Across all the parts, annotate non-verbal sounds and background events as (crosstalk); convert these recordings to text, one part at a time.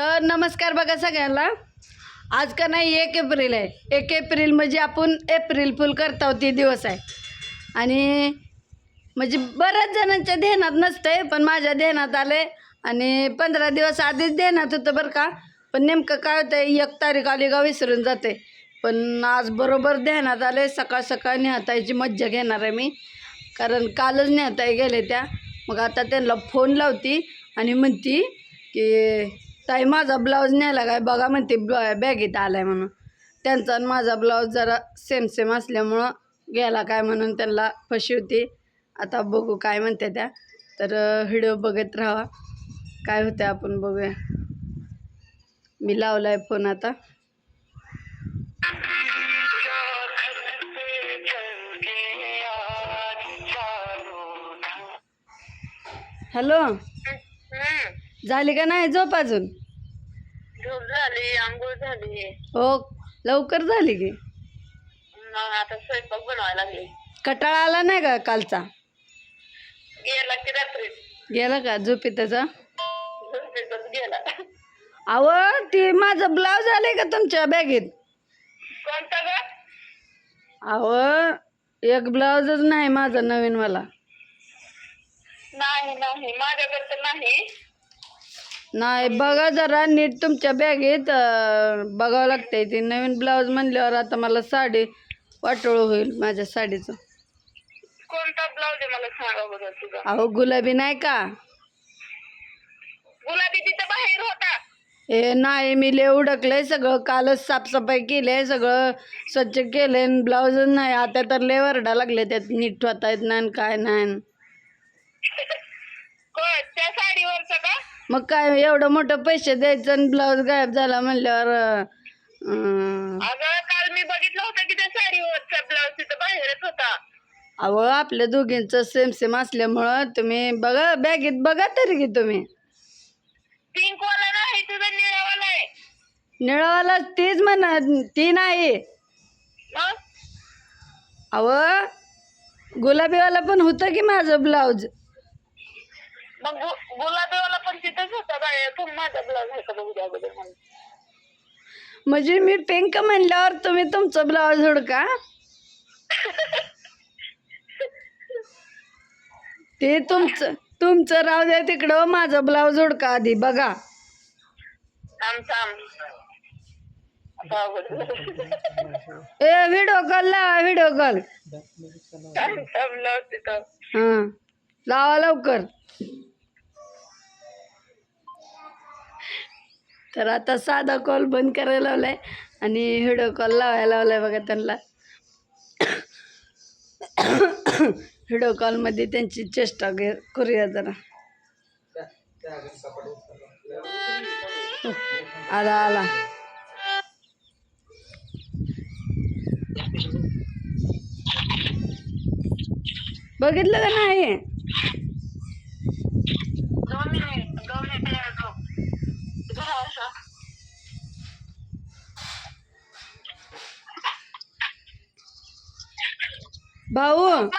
तर नमस्कार बघा सगळ्यांना. आज का नाही एक एप्रिल आहे. एक एप्रिल म्हणजे आपण एप्रिल फुल करतो ते दिवस आहे. आणि म्हणजे बऱ्याच जणांच्या ध्यानात नसतंय पण माझ्या ध्यानात आले आणि पंधरा दिवस आधीच ध्यानात होतं बरं का. पण नेमकं काय होतं एक तारीख आली का विसरून जाते पण आज बरोबर ध्यानात आले सकाळ सकाळ नेहतायची मज्जा घेणार आहे मी. कारण कालच नेहताय गेले त्या. मग आता त्यांना फोन लावती आणि म्हणती की ताई माझा ब्लाऊज न्यायला काय बघा म्हणते बॅगेत आलाय म्हणून. त्यांचा आणि माझा ब्लाऊज जरा सेम सेम असल्यामुळं गेला काय म्हणून त्यांना फसवते आता बघू काय म्हणते त्या. तर व्हिडिओ बघत राहा. काय होतं आपण बघूया. मी लावलाय फोन आता. हॅलो. झाली का नाही झोप अजून? झोप झाली आंघोळ झाली. हो लवकर झाली की. मग आता स्वयंपाक बनवायला लागले. कटाळा आला नाही का कालचा? गेला की रात्री गेला का झोपी त्याचा झोपेतच गेला. अहो ती माझं ब्लाऊज आलंय का तुमच्या बॅगेत? कोणता ग? अहो एक ब्लाऊजच नाही माझा नवीन मला नाही नाही माझ्याकडे तर नाही. नाही बघा जरा नीट तुमच्या बॅगेत अं, बघावं लागतंय ते. नवीन ब्लाऊज म्हणल्यावर आता मला साडी वाटोळ होईल माझ्या साडीचं. कोणता ब्लाऊज आहे मला सांगा बरं तुझा? अहो गुलाबी नाही का? गुलाबी तिथं बाहेर होता. हे नाही मी लय उडकलंय सगळं. कालच साफसफाई केली आहे सगळं स्वच्छ केलंय ब्लाऊजच नाही. आता तर लय वरडा लागले त्यात. नीट ठेवता येत नाही आणि काय नाही. (laughs) को त्या साडीवरचं का? मग काय एवढं मोठं पैसे द्यायचं आणि ब्लाऊज गायब झाला म्हणल्यावर अं, अगं काल मी बघितलं होतं की त्या साडीवरचा ब्लाऊज तिथं बाहेरच होता. अहो आपल्या दोघींचं सेम सेम असल्यामुळं तुम्ही बघा बॅगेत बघा तरी की तुम्ही. पिंक वाला नाही तुझा निळावाला आहे. निळावाला तीच म्हणा ती नाही. मग? अहो गुलाबीवाला पण होतं की माझं ब्लाऊज मग गुलाबीवाला पण तिथंच होता बाहेर तू माझा ब्लाऊज आहे का बघू द्या अगोदर म्हणजे मी पिंक म्हणल्यावर तुम्ही तुमचं ब्लाऊज हुडका ते तुमचं तुमचं राहू द्या तिकडं. माझं ब्लाऊज हुडका आधी. बघा. आता अगोदर. ए व्हिडिओ कॉल लावा व्हिडिओ कॉल ब्लाऊज तिथं. हां. लावा लवकर. तर आता साधा कॉल बंद करायला लावलाय आणि व्हिडिओ कॉल लावायला लावलाय बघा त्यांना. व्हिडिओ कॉलमध्ये त्यांची चेष्टा घे करूया जरा. आला आला. बघितलं का नाही दोन मिनिट दोन मिनिट येतो इथं असं भाऊ.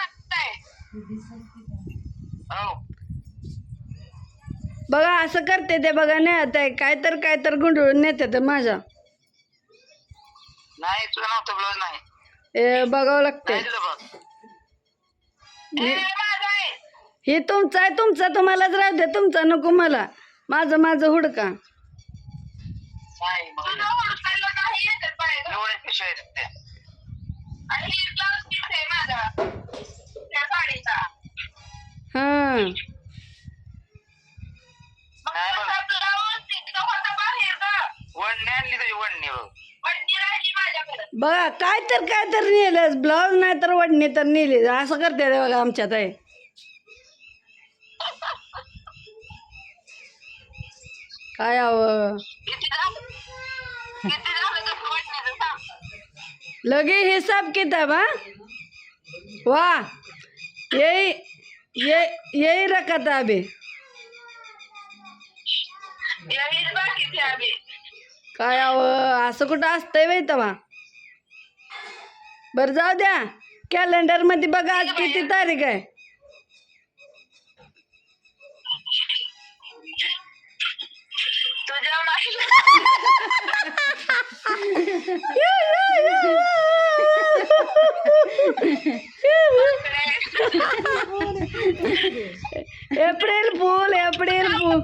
बघा असं करते ते बघा नेत आहे काय तर काय तर गुंडळून नेते ते माझ्या. नाही तुला नव्हतं ब्लाऊज नाही. बघावं लागते नाही दिलं बघ मी- माझा आहे. हे तुमचं आहे तुमचं तुम्हालाच राहू दे तुमचा नको मला. माझं माझं हुडका नाही तुला हुडकायला नाही येत आहेत त्या आणि ब्लाऊज किती आहे माझा? त्या साडीचा. हां मग तुझा ब्लाऊज तिथं होता बाहेर का वडणी आणली तुझी वडणी बघ. वडणी राहिली माझ्याकडे. बघा काय तर काय तर नेलं. ब्लाऊज नाही तर वडणी तर नेली. असं करते ते बघा आमच्यात आहे (laughs) काय हवं? किती झालं? किती लगे हिसाब किताब हा? वाह यही ये यही रखा था अभी. काय हवं असं कुठं असतंय बाई तवा बरं जाऊ द्या. कॅलेंडरमध्ये बघा आज किती तारीख आहे. April fool April fool.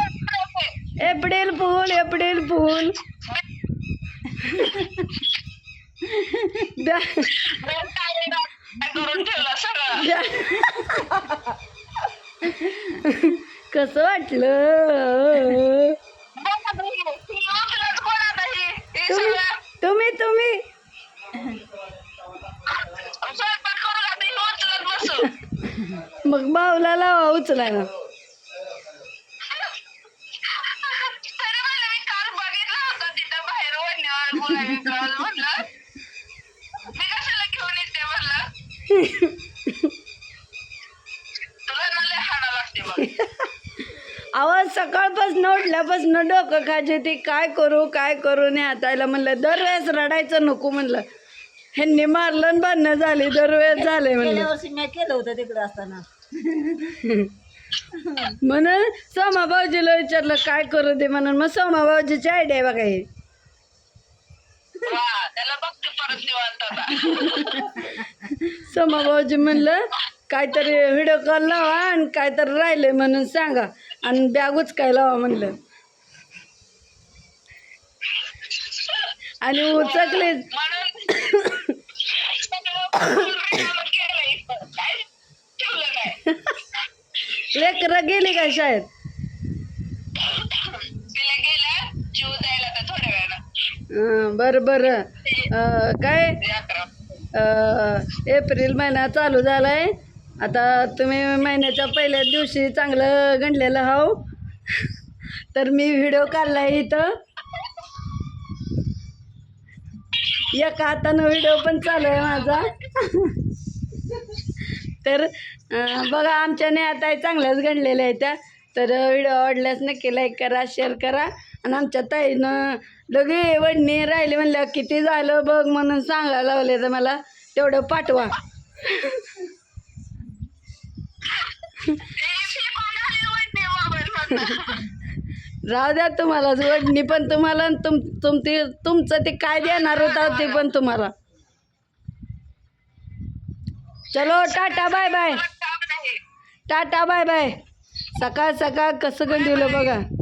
April fool April fool. कसं वाटलं? (laughs) हे तुम्ही? मग बाऊला लावा तरी म्हणलं मी कशाला घेऊन येते म्हणलं (laughs) तुला ना लय हाणा लागते बघ आवाज सकाळपासून उठल्यापासून डोकं खायची होती काय करू काय करू नाही हातायला म्हणलं दरवेळेस रडायचं नको म्हणलं. ह्यांनी मारलं आणि भांडणं झाली दरवेळेस झाले म्हणलं. वर्षी मी केलं होतं तिकडं असताना. म्हणून सोमा भाऊजीला विचारलं काय करू दे म्हणून. मग सोमा भाऊजीची आयडिया बघा ही. वा त्याला बघते परत निवांत आता. सोमा भाऊजी म्हणलं काहीतरी व्हिडिओ कॉल लावा आणि काहीतरी राहिले म्हणून सांगा. आणि बॅग उचकाय लावा म्हणलं. आणि उचकले. काय काय लेकरं गेली का शाळेत? बरं बरं. काय? एप्रिल महिना चालू झालाय. आता तुम्ही महिन्याच्या पहिल्या दिवशी चांगलं गणलेलं हाव. तर मी व्हिडिओ काढलाय इथं. एका हातानं व्हिडिओ पण चालू आहे माझा. तर बघा आमच्या नेहाताई चांगल्याच गणलेल्या आहेत. त्या तर व्हिडिओ आवडल्यास नक्की लाईक करा शेअर करा. आणि आमच्या ताईनं लगे वडणी राहिली म्हणल्या किती झालं बघ म्हणून सांगायला लावले तर मला. तेवढं पाठवा. (laughs) राहू द्या तुम्हाला वडणी पण तुम्हाला आणि तुम तुम ते तुमचं ते काय देणार होता ते पण तुम्हाला. चलो tata bye bye tata bye bye सकाळ सकाळ कसं गंडवलं बघा.